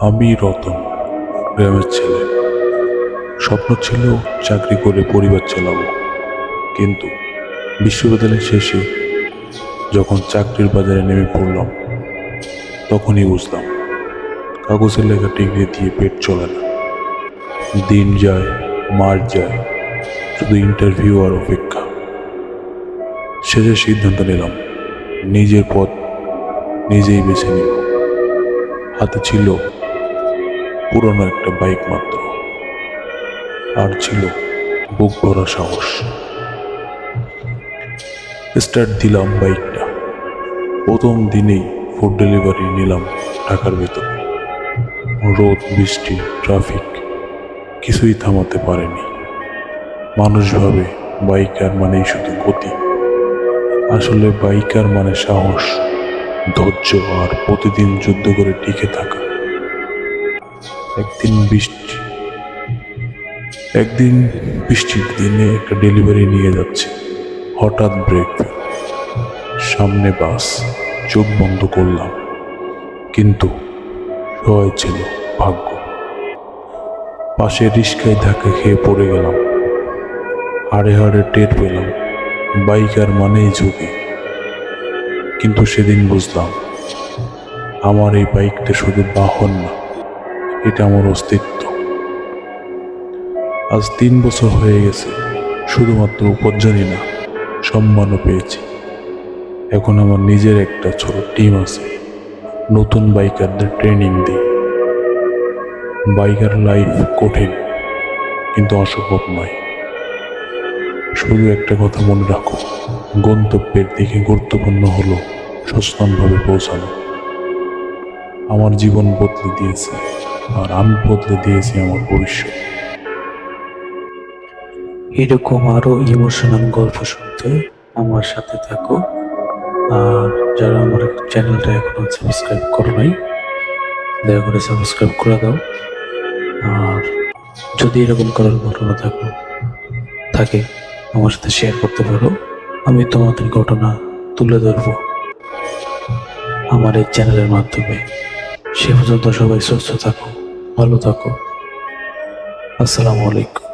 আমি রতন গ্রামের ছেলে। স্বপ্ন ছিল চাকরি করে পরিবার চালাবো। কিন্তু বিশ্ববিদ্যালয় শেষে যখন চাকরির বাজারে নেমে পড়লাম, তখনই বুঝলাম, কাগজের লেখা ডিগ্রি দিয়ে পেট চলে না। দিন যায়, মাস যায়, শুধু ইন্টারভিউ আর অপেক্ষা। শেষে সিদ্ধান্ত নিলাম, নিজের পথ নিজেই বেছে নিব। হাতে ছিল পুরনো একটা বাইক মাত্র। আর ছিল বুক ভরা সাহস। স্টার্ট দিলাম বাইকটা প্রথম দিনেই ফুড ডেলিভারি নিলাম ঢাকার ভেতর। রোদ, বৃষ্টি ট্রাফিক কিছুই থামাতে পারেনি। মানুষ ভাবে বাইকার মানেই শুধু গতি। আসলে বাইকার মানে সাহস, ধৈর্য আর প্রতিদিন যুদ্ধ করে টিকে থাকা। একদিন বৃষ্টি, একদিন বৃষ্টির দিনে একটা ডেলিভারি নিয়ে যাচ্ছে। হঠাৎ ব্রেক সামনে বাস চোখ বন্ধ করলাম। কিন্তু সহায় ছিল, ভাগ্য। পাশে রিস্কায় ধাক্কা খেয়ে পড়ে গেলাম। হাড়ে হাড়ে টের পেলাম বাইকার মানেই ঝুঁকি। কিন্তু সেদিন বুঝলাম, আমার এই বাইকটা শুধু বাহন না এটা আমার অস্তিত্ব। আজ তিন বছর হয়ে গেছে, শুধুমাত্র উপার্জনই না, সম্মানও পেয়েছি। এখন আমার নিজের একটা ছোট টিম আছে, নতুন বাইকারদের ট্রেনিং দিই বাইকার লাইফ কঠিন, কিন্তু অসম্ভব নয়। শুধু একটা কথা মনে রাখো, গন্তব্যের দিকে গুরুত্বপূর্ণ হলো সচেতনভাবে পৌঁছানো। আমার জীবন বদলে দিয়েছে। আর আমি বদলে দিয়েছি আমার ভবিষ্যৎ। এরকম আরও ইমোশনাল গল্প শুনতে আমার সাথে থাকো। আর যারা আমার চ্যানেলটা এখনও সাবস্ক্রাইব করো নাই, দয়া করে সাবস্ক্রাইব করে দাও। আর যদি এরকম করার ঘটনা থাকো, থাকে, আমার সাথে শেয়ার করতে পারো। আমি তোমাদের ঘটনা তুলে ধরবো। আমার এই চ্যানেলের মাধ্যমে। সে পর্যন্ত সবাই সুস্থ থাকো। ভালো থাকো। আসসালামু আলাইকুম।